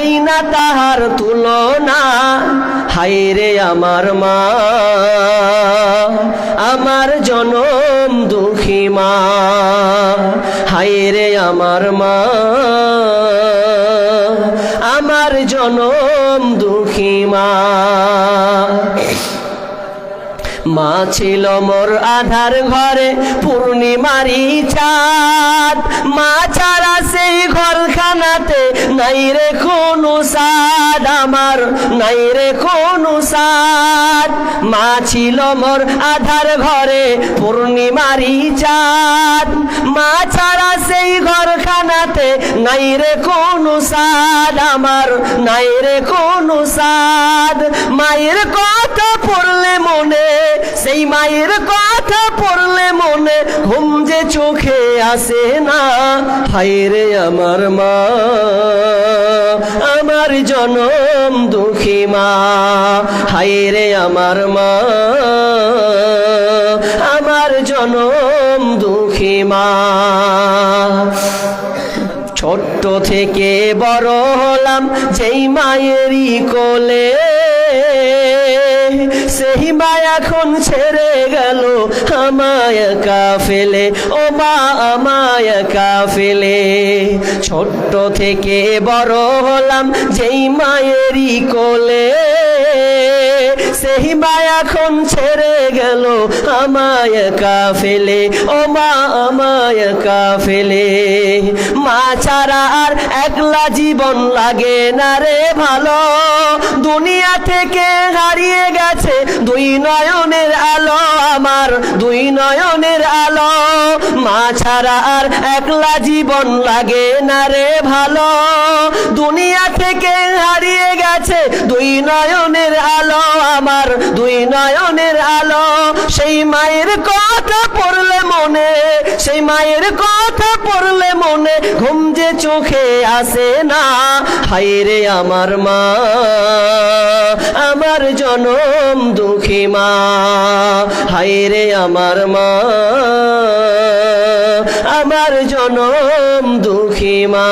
পাই না তাহার তুলনা। হাই রে আমার মা, আমার জনম দুঃখী মা। হাই রে আমার মা, আমার জনম দুঃখী মা। মা ছিল মোর আধার ঘরে পূর্ণিমারি চাঁদ। মা ছাড়া সেই ঘরখানাতে নাই রে কোনো সাদ আমার নাই রে কোনো সাদ মা ছিল মোর আধার ঘরে পূর্ণিমারি চাঁদ। মা ছাড়া সেই ঘরখানাতে নাই রে কোনো সাদ আমার নাই রে কোনো সাদ মায়ের কথা পড়লে মনে সেই মায়ের কথা পড়লে মনে ঘুম যে চোখে আসে না। হায় রে আমার মা, আমার জনম দুঃখী মা। হায় রে আমার মা, আমার জনম দুঃখী মা। ছোট্ট থেকে বড় হলাম যেই মায়েরই কোলে। ছেড়ে গেল আমায় একা ফেলে ও মা আমায় একা ফেলে ছোট্ট থেকে বড় হলাম যেই মায়েরই কোলে। সেই মা এখন ছেড়ে গেল আমায় একা ফেলে ও মা আমায় একা ফেলে মা ছাড়া আর একলা জীবন লাগে না রে ভালো। দুনিয়া থেকে হারিয়ে গেছে। দুই নয়নের আলো আমার, দুই নয়নের আলো। মা ছাড়া আর একলা জীবন লাগে না রে ভালো। দুনিয়া থেকে হারিয়ে গেছে, দুই নয়নের আলো আমার, দুই নয়নের আলো। সেই মায়ের কথা পড়লে মনে, সেই মায়ের কথা পড়লে মনে, ঘুম চোখে আসে না। হায় রে আমার মা, আমার জনম দুঃখী মা। হাইরে আমার মা, আমার জনম দুঃখী মা।